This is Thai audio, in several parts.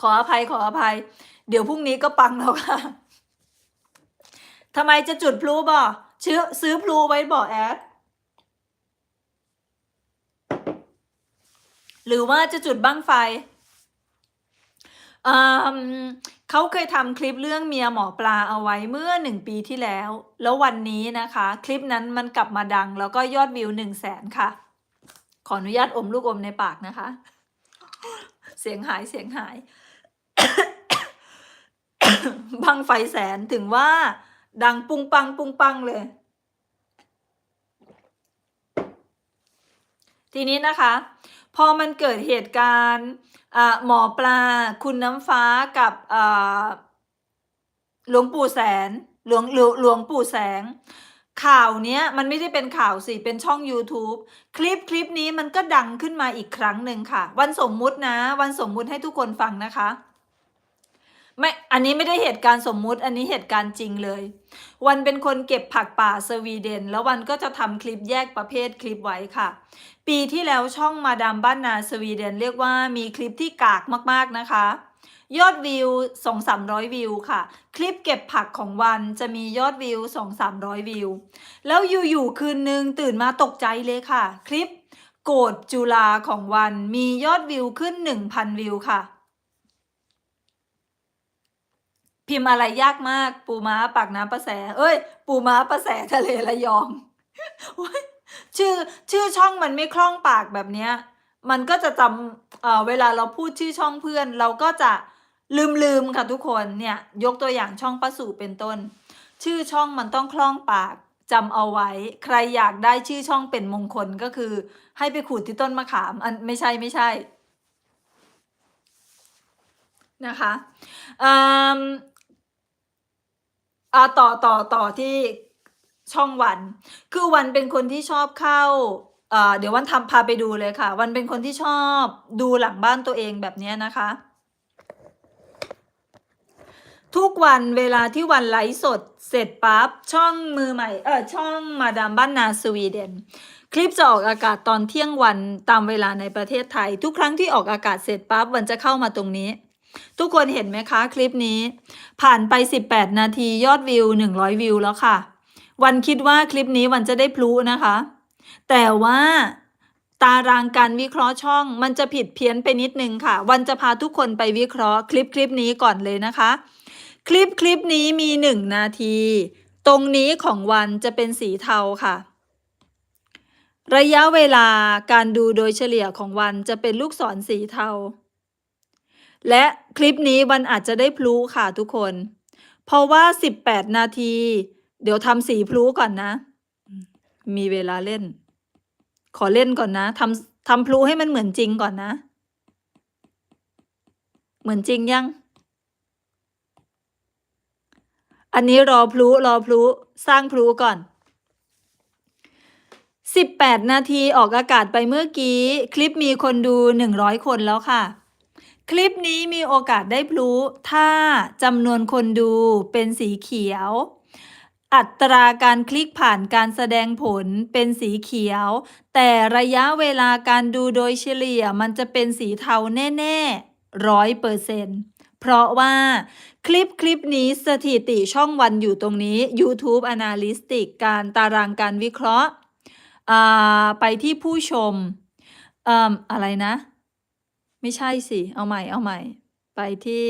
ขออภัยขออภัย เดี๋ยวพรุ่งนี้ก็ปังแล้วค่ะทำไมจะจุดพลุบ่ซื้อซื้อพลุไว้บ่แอดหรือว่าจะจุดบั้งไฟเอิ่มเขาเคยทำคลิปเรื่องเมียหมอปลาเอาไว้เมื่อหนึ่งปีที่แล้ว แล้ววันนี้นะคะ คลิปนั้นมันกลับมาดัง แล้วก็ยอดวิวหนึ่งแสนค่ะ ขออนุญาตอมลูกอมในปากนะคะ เสียงหายเสียงหาย บังไฟแสนถึงว่า ดังปุงปังปุงปังเลย ทีนี้นะคะ พอมันเกิดเหตุการณ์หมอปลา คุณน้ำฟ้ากับหลวงปู่แสนหลวงหลวงหลวงปู่แสง ข่าวเนี้ยมันไม่ได้เป็นข่าวสิ เป็นช่อง YouTube คลิปคลิปนี้มันก็ดังขึ้นมาอีกครั้งหนึ่งค่ะ วันสมมุตินะ วันสมมุติให้ทุกคนฟังนะคะ ไม่อันนี้ไม่ได้เหตุการณ์สมมุติ อันนี้เหตุการณ์จริงเลย วันเป็นคนเก็บผักป่าสวีเดน แล้ววันก็จะทำคลิปแยกประเภทคลิปไว้ค่ะ ปีที่แล้วช่องมาดามบ้านนาสวีเดน เรียกว่ามีคลิปที่กากมากๆนะคะยอดวิว 2-300 วิวค่ะ คลิปเก็บผักของวันจะมียอดวิว 2-300 วิว แล้วอยู่ๆคืนนึงตื่นมาตกใจเลยค่ะ คลิปโกดจุฬาของวันมียอดวิวขึ้น 1,000 วิวค่ะ พิมพ์อะไรยากมาก ปูม้าปากน้ำประแส เอ้ย ปูม้าประแสทะเลระยองชื่อชื่อช่องมันไม่คล่องปากแบบเนี้ย มันก็จะจำเอ่อเวลาเราพูดชื่อช่องเพื่อน เราก็จะลืมลืมค่ะทุกคนเนี่ย ยกตัวอย่างช่องประสูเป็นต้น ชื่อช่องมันต้องคล่องปากจำเอาไว้ ใครอยากได้ชื่อช่องเป็นมงคลก็คือ ให้ไปขูดที่ต้นมะขามอันไม่ใช่ไม่ใช่นะคะ อ่าต่อต่อต่อที่ช่องวัน คือวันเป็นคนที่ชอบเข้าเอ่อเดี๋ยววันทำพาไปดูเลยค่ะ วันเป็นคนที่ชอบดูหลังบ้านตัวเองแบบนี้นะคะ ทุกวันเวลาที่วันไลฟ์สดเสร็จปั๊บช่องมือใหม่เออช่องมาดามบ้านนาสวีเดนคลิปจะออกอากาศตอนเที่ยงวันตามเวลาในประเทศไทย ทุกครั้งที่ออกอากาศเสร็จปั๊บวันจะเข้ามาตรงนี้ ทุกคนเห็นไหมคะ คลิปนี้ ผ่านไป 18 นาทียอดวิว 100 วิวแล้วค่ะ วันคิดว่าคลิปนี้วันจะได้พลุนะคะ แต่ว่าตารางการวิเคราะห์ช่อง มันจะผิดเพี้ยนไปนิดนึงค่ะ วันจะพาทุกคนไปวิเคราะห์คลิปคลิปนี้ก่อนเลยนะคะ คลิปคลิปนี้มี 1 นาที ตรงนี้ของวันจะเป็นสีเทาค่ะระยะเวลาการดูโดยเฉลี่ยของวันจะเป็นลูกศรสีเทา และคลิปนี้วันอาจจะได้พลุค่ะทุกคน เพราะว่า 18 นาที เดี๋ยวทำสีพลุก่อนนะ มีเวลาเล่น ขอเล่นก่อนนะทำทำพลุให้มันเหมือนจริงก่อนนะ เหมือนจริงยัง อันนี้รอพลุรอพลุสร้างพลุก่อน18 นาทีออกอากาศไปเมื่อกี้ คลิปมีคนดู 100 คนแล้วค่ะ คลิปนี้มีโอกาสได้พลุถ้าจำนวนคนดูเป็นสีเขียว อัตราการคลิกผ่านการแสดงผลเป็นสีเขียว แต่ระยะเวลาการดูโดยเฉลี่ยมันจะเป็นสีเทาแน่ๆร้อยเปอร์เซ็นต์เพราะว่าคลิปคลิปนี้สถิติช่องวันอยู่ตรงนี้ YouTube Analytics การตารางการวิเคราะห์ ไปที่ผู้ชมออะไรนะ ไม่ใช่สิ เอาใหม่เอาใหม่ ไปที่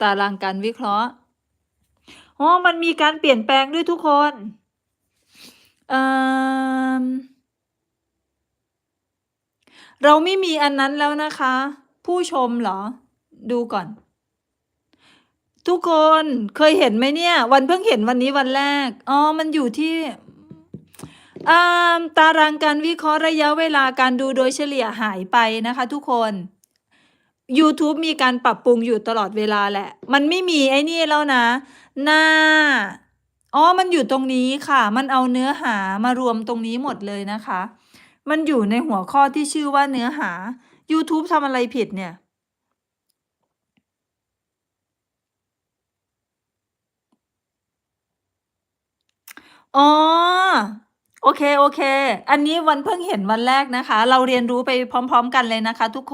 ตารางการวิเคราะห์อ๋อมันมีการเปลี่ยนแปลงด้วยทุกคนเอ่อเราไม่มีอันนั้นแล้วนะคะ ผู้ชมเหรอ ดูก่อน ทุกคนเคยเห็นไหมเนี่ย วันเพิ่งเห็นวันนี้วันแรก อ๋อ มันอยู่ที่อ่าตารางการวิเคราะห์ระยะเวลาการดูโดยเฉลี่ยหายไปนะคะทุกคน YouTube มีการปรับปรุงอยู่ตลอดเวลาแหละ มันไม่มีไอ้นี่แล้วนะ หน้า อ๋อ มันอยู่ตรงนี้ค่ะ มันเอาเนื้อหามารวมตรงนี้หมดเลยนะคะ มันอยู่ในหัวข้อที่ชื่อว่าเนื้อหา YouTube ทำอะไรผิดเนี่ย อ๋อ โอเค โอเค อันนี้วันเพิ่งเห็นวันแรกนะคะ เราเรียนรู้ไปพร้อม ๆ กันเลยนะคะทุกคน